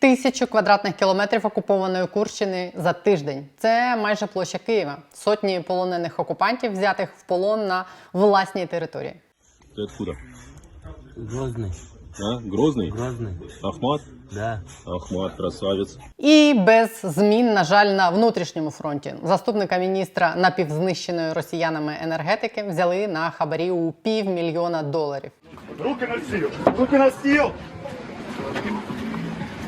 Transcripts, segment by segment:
Тисячу квадратних кілометрів окупованої Курщини за тиждень. Це майже площа Києва. Сотні полонених окупантів, взятих в полон на власній території. Ты откуда? Грозный. А? Грозный? Грозный. Ахмат? Да. Ахмат, красавец. І без змін, на жаль, на внутрішньому фронті заступника міністра напівзнищеної росіянами енергетики взяли на хабарі у півмільйона доларів. Руки на стіл! Руки на стіл!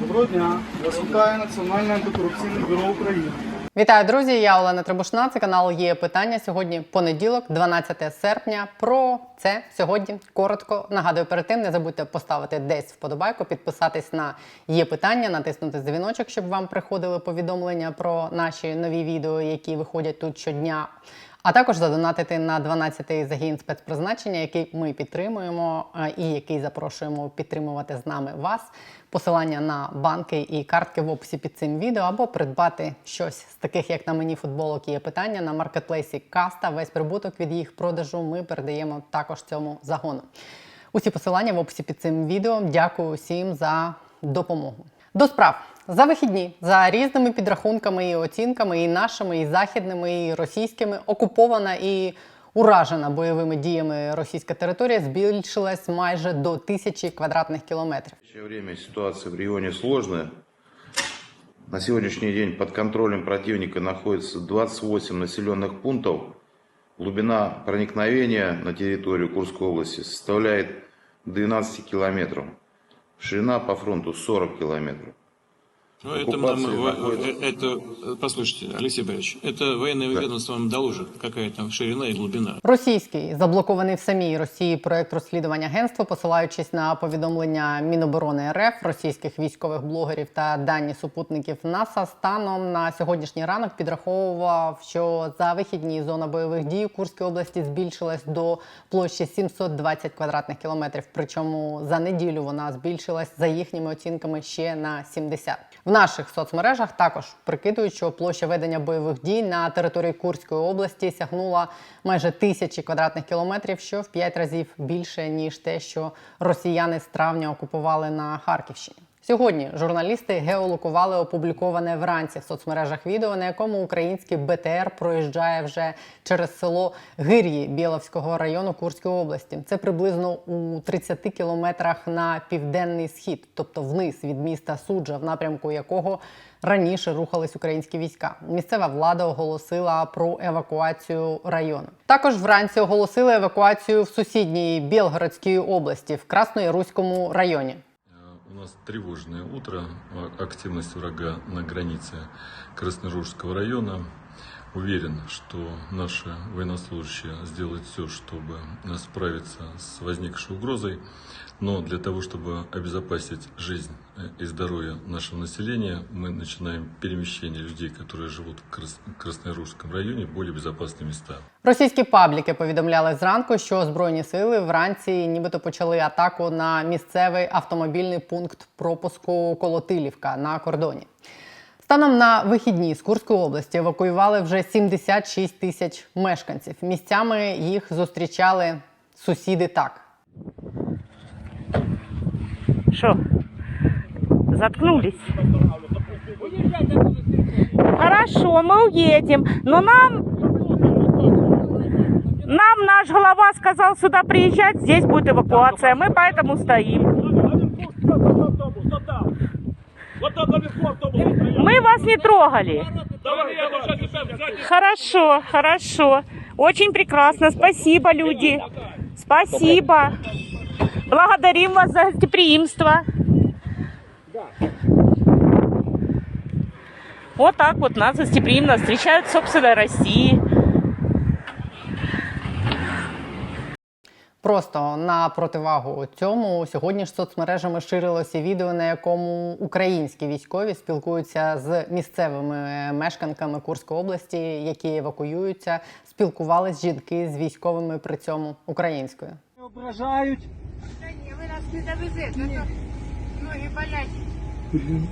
Доброго дня! Вас вітає Національне антикорупційне бюро України. Вітаю, друзі! Я Олена Требушна. Це канал є питання. Сьогодні понеділок, 12 серпня. Про це сьогодні коротко нагадую перед тим. Не забудьте поставити десь вподобайку, підписатись на є питання, натиснути дзвіночок, щоб вам приходили повідомлення про наші нові відео, які виходять тут щодня. А також задонатити на 12-й загін спецпризначення, який ми підтримуємо е, і який запрошуємо підтримувати з нами вас. Посилання на банки і картки в описі під цим відео, або придбати щось з таких, як на мені футболок є питання на маркетплейсі Каста. Весь прибуток від їх продажу ми передаємо також цьому загону. Усі посилання в описі під цим відео. Дякую усім за допомогу. До справ за вихідні за різними підрахунками і оцінками, і нашими, і західними, і російськими окупована і уражена бойовими діями російська територія збільшилась майже до тисячі квадратних кілометрів. Время ситуация в регионе сложная. На сегодняшний день под контролем противника находится 28 населенных пунктов. Глубина проникновения на территорию Курской области составляет 12 километров. Ширина по фронту 40 километров. Ну, это, Оккупация нам, во- находится. э, это, э, послушайте, Алексей Борисович, это военное ведомство вам доложит, какая там ширина и глубина. Російський заблокований в самій Росії проект розслідування агентства, посилаючись на повідомлення Міноборони РФ, російських військових блогерів та дані супутників НАСА, станом на сьогоднішній ранок підраховував, що за вихідні зона бойових дій у Курській області збільшилась до площі 720 квадратних кілометрів. Причому за неділю вона збільшилась за їхніми оцінками ще на 70. Наших соцмережах також прикидують, що площа ведення бойових дій на території Курської області сягнула майже тисячі квадратних кілометрів, що в п'ять разів більше ніж те, що росіяни з травня окупували на Харківщині. Сьогодні журналісти геолокували опубліковане вранці в соцмережах відео, на якому український БТР проїжджає вже через село Гир'ї Біловського району Курської області. Це приблизно у 30 кілометрах на південний схід, тобто вниз від міста Суджа, в напрямку якого раніше рухались українські війська. Місцева влада оголосила про евакуацію району. Також вранці оголосили евакуацію в сусідній Білгородській області в Краснояруському районі. У нас тревожное утро. А- Активность врага на границе Красноружского района. Уверен, что наши военнослужащие сделают все, чтобы э, справиться с возникшей угрозой. Но для того, чтобы обезопасить жизнь э, и здоровье нашего населения, мы начинаем перемещение людей, которые живут в Крас- Красноярском районе, в более безопасные места. Російські пабліки повідомляли зранку, що збройні сили вранці нібито почали атаку на місцевий автомобільний пункт пропуску Колотилівка на кордоні. Станом на вихідні з Курської області евакуювали вже 76 тисяч мешканців. Місцями їх зустрічали сусіди так. Что? Заткнулись? Хорошо, мы уедем, но нам... Нам наш глава сказал сюда приезжать, здесь будет эвакуация, мы поэтому стоим. Мы вас не трогали. Хорошо, хорошо. Очень прекрасно. Спасибо, люди. Спасибо. Благодарим вас за гостеприимство. Вот так вот нас гостеприимно встречают в собственной России. Просто на противагу цьому сьогодні ж соцмережами ширилося відео, на якому українські військові спілкуються з місцевими мешканками Курської області, які евакуюються. Спілкувались жінки з військовими при цьому українською. Ображають. Та ні, ви нас не довезете, а ноги болять.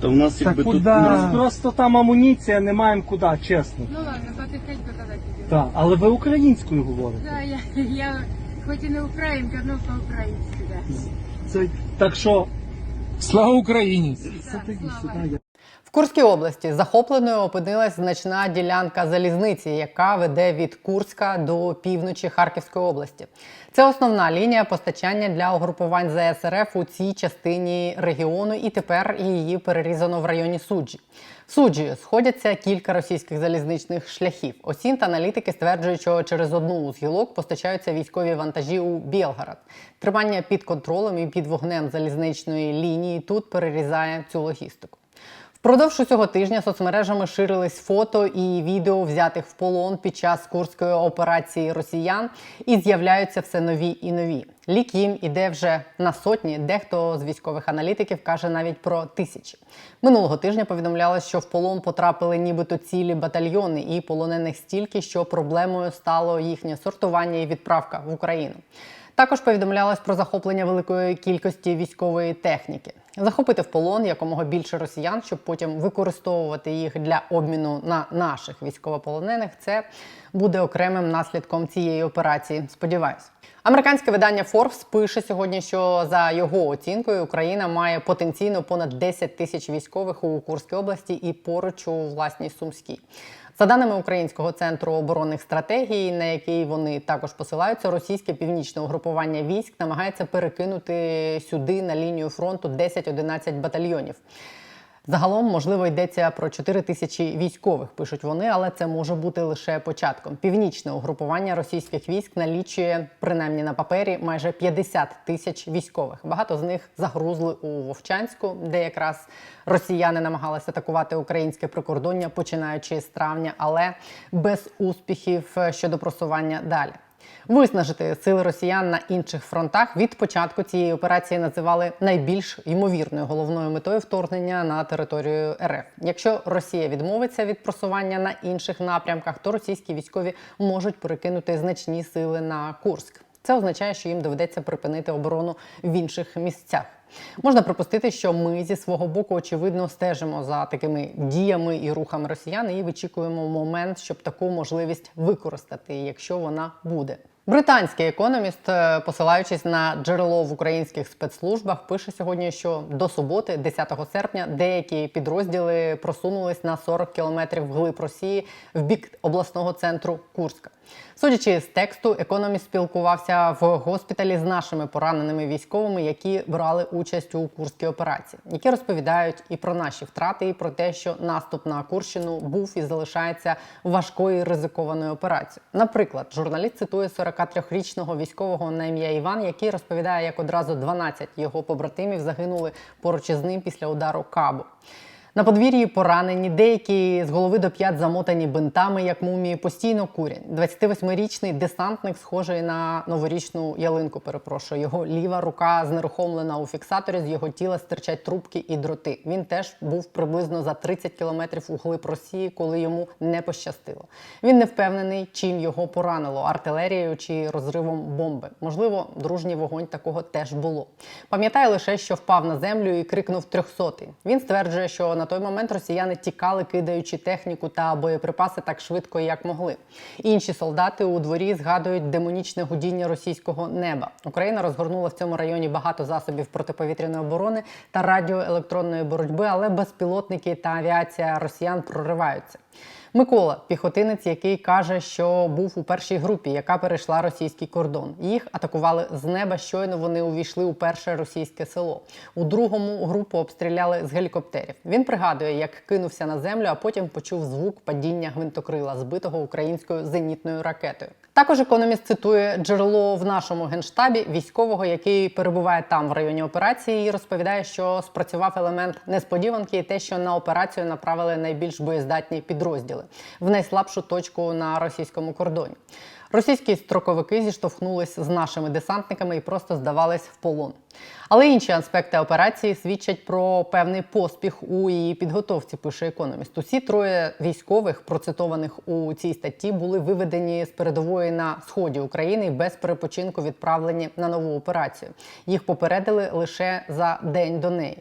Та в нас Та якби куди? тут У нас просто там амуніція, не маємо куди, чесно. Ну ладно, потихеньку тоді підемо. Так, але ви українською говорите. Да, я, я хоч і не українка, але по-українськи, да. Це, так що Слава Україні! В Курській області захопленою опинилась значна ділянка залізниці, яка веде від Курська до півночі Харківської області. Це основна лінія постачання для угрупувань ЗСРФ у цій частині регіону, і тепер її перерізано в районі суджі. Суджі сходяться кілька російських залізничних шляхів. Осін та аналітики стверджують, що через одну з гілок постачаються військові вантажі у Білгород. Тримання під контролем і під вогнем залізничної лінії тут перерізає цю логістику. Впродовж усього тижня соцмережами ширились фото і відео взятих в полон під час курської операції росіян, і з'являються все нові і нові. Лік їм іде вже на сотні. Дехто з військових аналітиків каже навіть про тисячі. Минулого тижня повідомлялось, що в полон потрапили нібито цілі батальйони, і полонених стільки, що проблемою стало їхнє сортування і відправка в Україну. Також повідомлялось про захоплення великої кількості військової техніки. Захопити в полон якомога більше росіян, щоб потім використовувати їх для обміну на наших військовополонених. Це буде окремим наслідком цієї операції. Сподіваюсь. Американське видання Forbes пише сьогодні, що за його оцінкою Україна має потенційно понад 10 тисяч військових у Курській області і поруч у власній Сумській. За даними Українського центру оборонних стратегій, на який вони також посилаються, російське північне угрупування військ намагається перекинути сюди на лінію фронту 10-11 батальйонів. Загалом, можливо, йдеться про 4 тисячі військових, пишуть вони, але це може бути лише початком. Північне угрупування російських військ налічує принаймні на папері майже 50 тисяч військових. Багато з них загрузли у Вовчанську, де якраз росіяни намагалися атакувати українське прикордоння, починаючи з травня, але без успіхів щодо просування далі. Виснажити сили росіян на інших фронтах від початку цієї операції називали найбільш ймовірною головною метою вторгнення на територію РФ. Якщо Росія відмовиться від просування на інших напрямках, то російські військові можуть перекинути значні сили на Курськ. Це означає, що їм доведеться припинити оборону в інших місцях. Можна припустити, що ми зі свого боку очевидно стежимо за такими діями і рухами росіян і вичікуємо момент, щоб таку можливість використати, якщо вона буде. Британський економіст, е, посилаючись на джерело в українських спецслужбах, пише сьогодні, що до суботи, 10 серпня, деякі підрозділи просунулись на 40 кілометрів вглиб Росії в бік обласного центру Курська. Судячи з тексту, економіст спілкувався в госпіталі з нашими пораненими військовими, які брали участь у курській операції, які розповідають і про наші втрати, і про те, що наступ на Курщину був і залишається важкою і ризикованою операцією. Наприклад, журналіст цитує 43-річного військового на ім'я Іван, який розповідає, як одразу 12 його побратимів загинули поруч із ним після удару кабу. На подвір'ї поранені, деякі з голови до п'ят замотані бинтами, як мумії, постійно курять. 28-річний десантник, схожий на новорічну ялинку. Перепрошую, його ліва рука знерухомлена у фіксаторі. З його тіла стирчать трубки і дроти. Він теж був приблизно за 30 кілометрів у глиб Росії, коли йому не пощастило. Він не впевнений, чим його поранило артилерією чи розривом бомби. Можливо, дружній вогонь такого теж було. Пам'ятає лише, що впав на землю і крикнув трьохсотий. Він стверджує, що на той момент росіяни тікали, кидаючи техніку та боєприпаси так швидко, як могли. Інші солдати у дворі згадують демонічне гудіння російського неба. Україна розгорнула в цьому районі багато засобів протиповітряної оборони та радіоелектронної боротьби, але безпілотники та авіація росіян прориваються. Микола, піхотинець, який каже, що був у першій групі, яка перейшла російський кордон. Їх атакували з неба. Щойно вони увійшли у перше російське село. У другому групу обстріляли з гелікоптерів. Він пригадує, як кинувся на землю, а потім почув звук падіння гвинтокрила, збитого українською зенітною ракетою. Також економіст цитує джерело в нашому генштабі військового, який перебуває там в районі операції, і розповідає, що спрацював елемент несподіванки, і те, що на операцію направили найбільш боєздатні підрозділи в найслабшу точку на російському кордоні. Російські строковики зіштовхнулись з нашими десантниками і просто здавались в полон. Але інші аспекти операції свідчать про певний поспіх у її підготовці, пише економіст. Усі троє військових, процитованих у цій статті, були виведені з передової на сході України без перепочинку відправлені на нову операцію. Їх попередили лише за день до неї.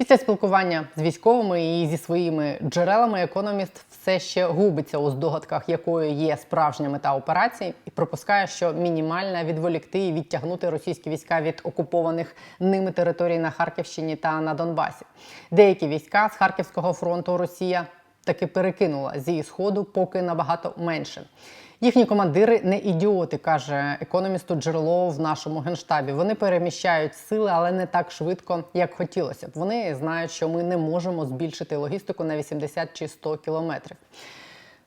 Після спілкування з військовими і зі своїми джерелами економіст все ще губиться у здогадках, якою є справжня мета операції, і припускає, що мінімальна відволікти і відтягнути російські війська від окупованих ними територій на Харківщині та на Донбасі. Деякі війська з Харківського фронту Росія таки перекинула зі сходу, поки набагато менше. Їхні командири не ідіоти, каже економісту джерело в нашому генштабі. Вони переміщають сили, але не так швидко, як хотілося б. Вони знають, що ми не можемо збільшити логістику на 80 чи 100 кілометрів.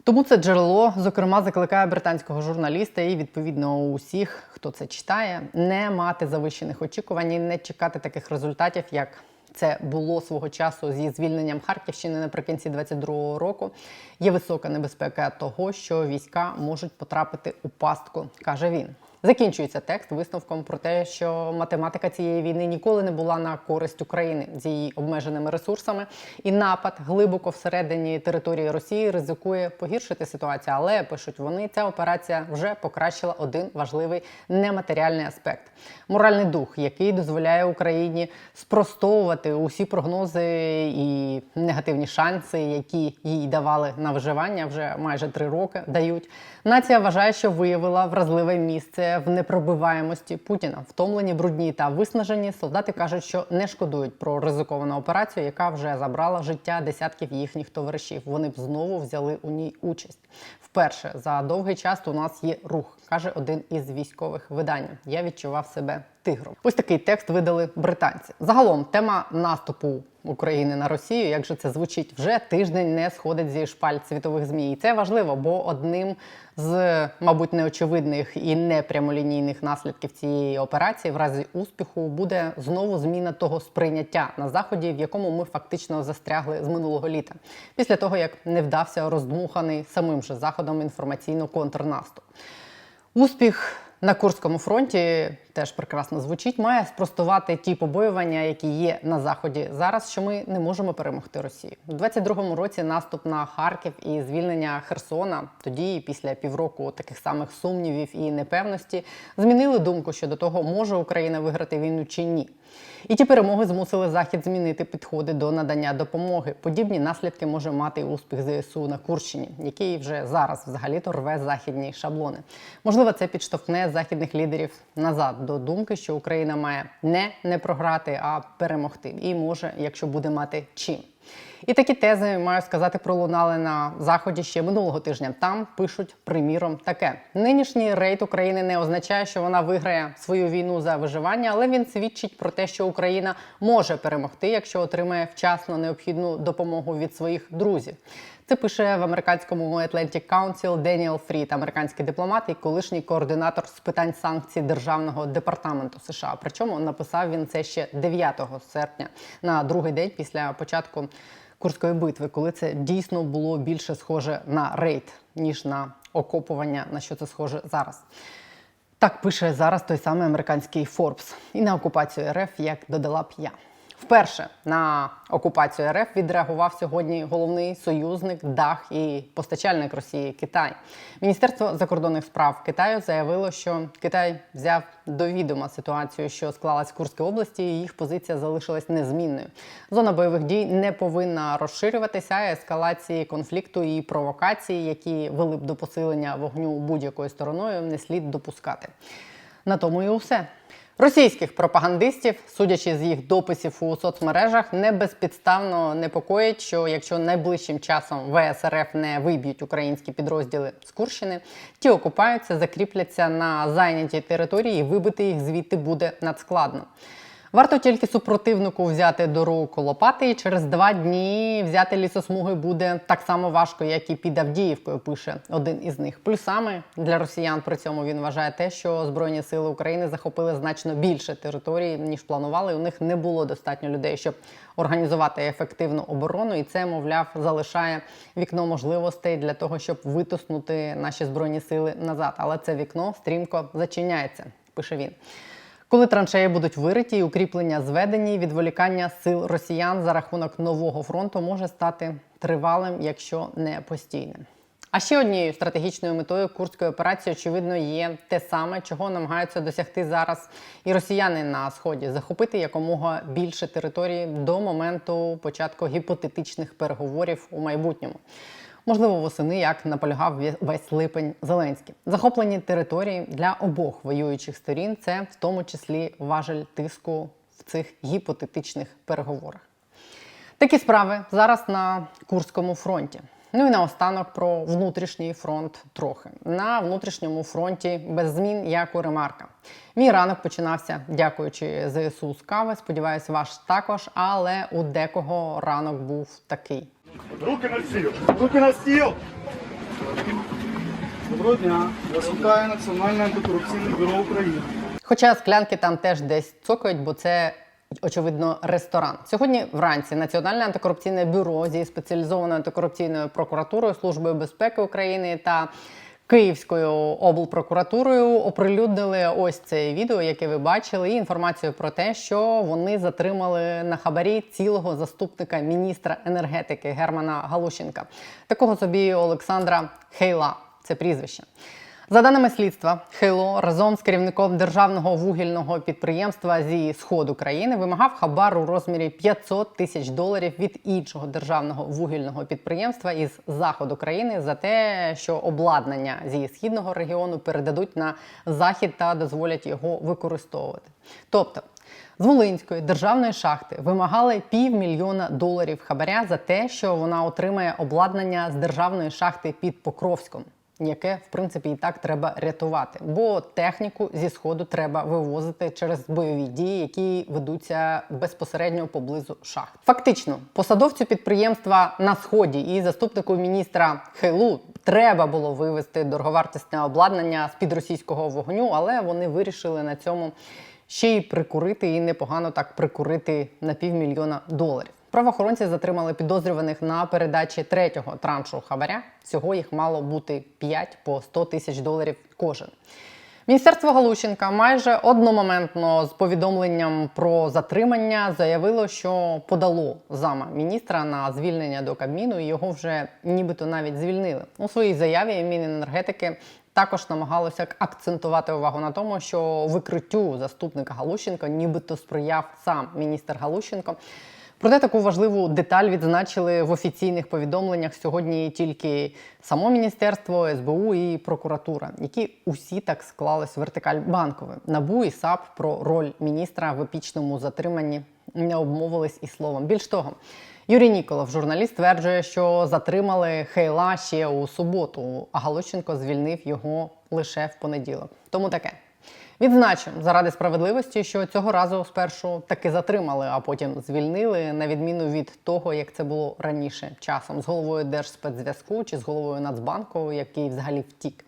Тому це джерело, зокрема, закликає британського журналіста і відповідно усіх, хто це читає, не мати завищених очікувань і не чекати таких результатів, як це було свого часу зі звільненням Харківщини наприкінці 22-го року. Є висока небезпека того, що війська можуть потрапити у пастку, каже він. Закінчується текст висновком про те, що математика цієї війни ніколи не була на користь України з її обмеженими ресурсами, і напад глибоко всередині території Росії ризикує погіршити ситуацію. Але пишуть вони, ця операція вже покращила один важливий нематеріальний аспект моральний дух, який дозволяє Україні спростовувати усі прогнози і негативні шанси, які їй давали на виживання вже майже три роки дають. Нація вважає, що виявила вразливе місце в непробиваємості Путіна. Втомлені, брудні та виснажені солдати кажуть, що не шкодують про ризиковану операцію, яка вже забрала життя десятків їхніх товаришів. Вони б знову взяли у ній участь. Вперше за довгий час у нас є рух, каже один із військових видань. Я відчував себе тигром. Ось такий текст видали британці. Загалом тема наступу України на Росію, як же це звучить, вже тиждень не сходить зі шпаль світових змі. І це важливо, бо одним з, мабуть, неочевидних і непрямолінійних наслідків цієї операції в разі успіху буде знову зміна того сприйняття на заході, в якому ми фактично застрягли з минулого літа, після того як не вдався роздмуханий самим же заходом інформаційно-контрнаступ. Успіх на Курському фронті теж прекрасно звучить, має спростувати ті побоювання, які є на заході зараз, що ми не можемо перемогти Росію. У 22-му році наступ на Харків і звільнення Херсона, тоді після півроку таких самих сумнівів і непевності, змінили думку щодо того, може Україна виграти війну чи ні. І ті перемоги змусили Захід змінити підходи до надання допомоги. Подібні наслідки може мати і успіх ЗСУ на Курщині, який вже зараз взагалі-то рве західні шаблони. Можливо, це підштовхне західних лідерів назад до думки, що Україна має не не програти, а перемогти. І може, якщо буде мати чим. І такі тези маю сказати пролунали на заході ще минулого тижня. Там пишуть приміром таке: нинішній рейд України не означає, що вона виграє свою війну за виживання, але він свідчить про те, що Україна може перемогти, якщо отримає вчасно необхідну допомогу від своїх друзів. Це пише в американському Atlantic Council Деніел Фрід, американський дипломат і колишній координатор з питань санкцій державного департаменту США. Причому написав він це ще 9 серпня на другий день після початку Курської битви, коли це дійсно було більше схоже на рейд ніж на окопування, на що це схоже зараз. Так пише зараз той самий американський Форбс І на окупацію РФ, як додала б я. Вперше на окупацію РФ відреагував сьогодні головний союзник, дах і постачальник Росії Китай. Міністерство закордонних справ Китаю заявило, що Китай взяв до відома ситуацію, що склалась в Курській області, і їх позиція залишилась незмінною. Зона бойових дій не повинна розширюватися. а Ескалації конфлікту і провокації, які вели б до посилення вогню будь-якою стороною, не слід допускати. На тому і усе. Російських пропагандистів, судячи з їх дописів у соцмережах, не безпідставно непокоїть, що якщо найближчим часом ВСРФ не виб'ють українські підрозділи з Курщини, ті окупаються, закріпляться на зайнятій території, і вибити їх звідти буде надскладно. Варто тільки супротивнику взяти до рук лопати, і через два дні взяти лісосмуги буде так само важко, як і під Авдіївкою. Пише один із них. Плюсами для росіян при цьому він вважає те, що збройні сили України захопили значно більше території ніж планували. У них не було достатньо людей, щоб організувати ефективну оборону, і це, мовляв, залишає вікно можливостей для того, щоб витиснути наші збройні сили назад. Але це вікно стрімко зачиняється. Пише він. Коли траншеї будуть вириті і укріплення зведені, відволікання сил росіян за рахунок нового фронту може стати тривалим, якщо не постійним. А ще однією стратегічною метою курської операції, очевидно, є те саме, чого намагаються досягти зараз і росіяни на сході захопити якомога більше території до моменту початку гіпотетичних переговорів у майбутньому. Можливо, восени, як наполягав весь липень Зеленський. Захоплені території для обох воюючих сторін це в тому числі важель тиску в цих гіпотетичних переговорах. Такі справи зараз на Курському фронті. Ну і наостанок про внутрішній фронт трохи. На внутрішньому фронті без змін, як у ремарка. Мій ранок починався, дякуючи ЗСУ з кави. Сподіваюсь, ваш також, але у декого ранок був такий. Руки на стіл! Руки на стіл! Доброго дня. Вас вітає Національне антикорупційне бюро України. Хоча склянки там теж десь цокають, бо це. Очевидно, ресторан сьогодні вранці Національне антикорупційне бюро зі спеціалізованою антикорупційною прокуратурою, службою безпеки України та Київською облпрокуратурою оприлюднили ось це відео, яке ви бачили, і інформацію про те, що вони затримали на хабарі цілого заступника міністра енергетики Германа Галущенка, такого собі Олександра Хейла. Це прізвище. За даними слідства, Хейло разом з керівником державного вугільного підприємства зі сходу країни вимагав хабар у розмірі 500 тисяч доларів від іншого державного вугільного підприємства із заходу країни за те, що обладнання зі східного регіону передадуть на захід та дозволять його використовувати. Тобто. З Волинської державної шахти вимагали півмільйона доларів хабаря за те, що вона отримає обладнання з державної шахти під Покровськом яке в принципі і так треба рятувати, бо техніку зі сходу треба вивозити через бойові дії, які ведуться безпосередньо поблизу шахт. Фактично, посадовцю підприємства на сході і заступнику міністра Хейлу треба було вивезти дороговартісне обладнання з під російського вогню, але вони вирішили на цьому ще й прикурити і непогано так прикурити на півмільйона доларів. Правоохоронці затримали підозрюваних на передачі третього траншу хабаря. Всього їх мало бути 5 по 100 тисяч доларів кожен. Міністерство Галущенка майже одномоментно з повідомленням про затримання заявило, що подало зама міністра на звільнення до Кабміну, і його вже нібито навіть звільнили. У своїй заяві Міненергетики також намагалося акцентувати увагу на тому, що викриттю заступника Галущенка нібито сприяв сам міністр Галущенко. Проте таку важливу деталь відзначили в офіційних повідомленнях сьогодні тільки само міністерство, СБУ і прокуратура, які усі так склались вертикаль банкове. Набу і САП про роль міністра в епічному затриманні не обмовились і словом. Більш того, Юрій Ніколов, журналіст, стверджує, що затримали Хейла ще у суботу, а Галущенко звільнив його лише в понеділок. Тому таке. Відзначимо заради справедливості, що цього разу спершу таки затримали, а потім звільнили, на відміну від того, як це було раніше часом з головою Держспецзв'язку чи з головою Нацбанку, який взагалі втік.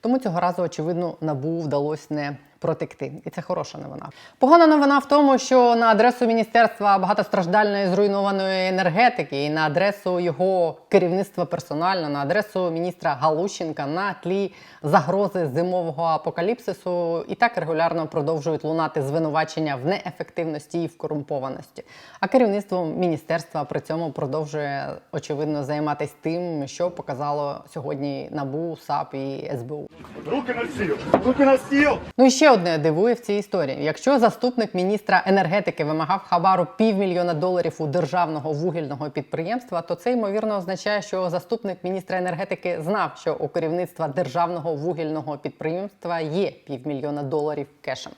Тому цього разу, очевидно, набу вдалося не протекти, і це хороша новина. Погана новина в тому, що на адресу міністерства багатостраждальної зруйнованої енергетики і на адресу його керівництва персонально, на адресу міністра Галущенка на тлі загрози зимового апокаліпсису і так регулярно продовжують лунати звинувачення в неефективності і в корумпованості. А керівництво міністерства при цьому продовжує очевидно займатися тим, що показало сьогодні НАБУ, САП і СБУ. Руки на стіл! Руки на стіл! Ну і ще одне дивує в цій історії. Якщо заступник міністра енергетики вимагав хабару півмільйона доларів у державного вугільного підприємства, то це ймовірно означає, що заступник міністра енергетики знав, що у керівництва державного вугільного підприємства є півмільйона доларів кешем.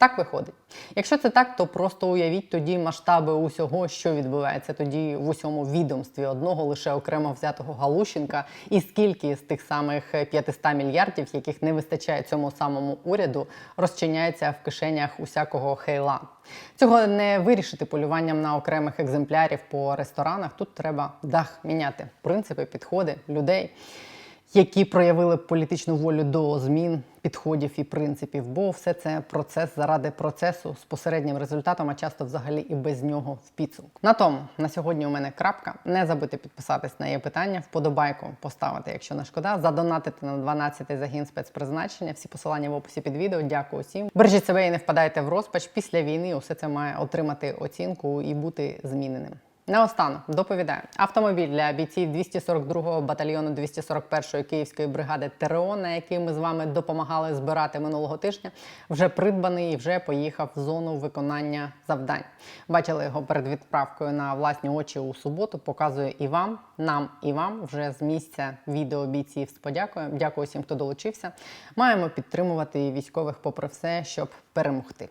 Так виходить. Якщо це так, то просто уявіть тоді масштаби усього, що відбувається тоді в усьому відомстві одного лише окремо взятого Галущенка, і скільки з тих самих 500 мільярдів, яких не вистачає цьому самому уряду, розчиняється в кишенях усякого хейла. Цього не вирішити полюванням на окремих екземплярів по ресторанах. Тут треба дах міняти принципи, підходи людей які проявили політичну волю до змін підходів і принципів, бо все це процес заради процесу з посереднім результатом, а часто взагалі і без нього в підсумку. На тому на сьогодні у мене крапка. Не забудьте підписатись на є питання, вподобайку поставити, якщо не шкода, задонатити на 12-й загін спецпризначення. Всі посилання в описі під відео. Дякую всім. Бережіть себе і не впадайте в розпач. Після війни усе це має отримати оцінку і бути зміненим. Наостанок доповідаю автомобіль для бійців 242-го батальйону 241-ї Київської бригади ТРО, на який ми з вами допомагали збирати минулого тижня, вже придбаний і вже поїхав в зону виконання завдань. Бачили його перед відправкою на власні очі у суботу. Показую і вам, нам і вам вже з місця відео бійців з подякою. Дякую всім, хто долучився. Маємо підтримувати військових, попри все, щоб перемогти.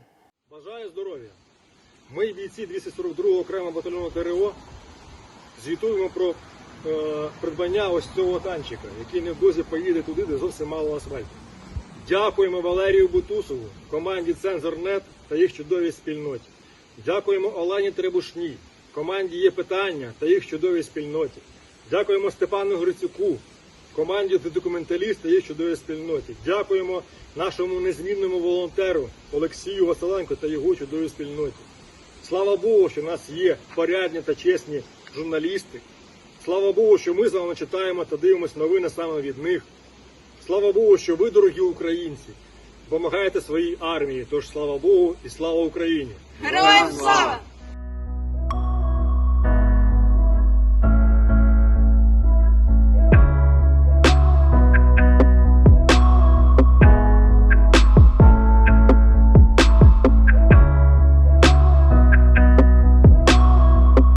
Бажаю здоров'я! Ми, бійці 242-го окремого батальйону ТРО, звітуємо про е, придбання ось цього танчика, який невдовзі поїде туди, де зовсім мало асфальту. Дякуємо Валерію Бутусову, команді Цензорнет та їх чудовій спільноті. Дякуємо Олені Требушній, команді є питання та їх чудовій спільноті. Дякуємо Степану Грицюку, команді документаліст та їх чудовій спільноті. Дякуємо нашому незмінному волонтеру Олексію Василенко та його чудовій спільноті. Слава Богу, що в нас є порядні та чесні журналісти. Слава Богу, що ми з вами читаємо та дивимося новини саме від них. Слава Богу, що ви, дорогі українці, допомагаєте своїй армії. Тож слава Богу і слава Україні! Героям слава!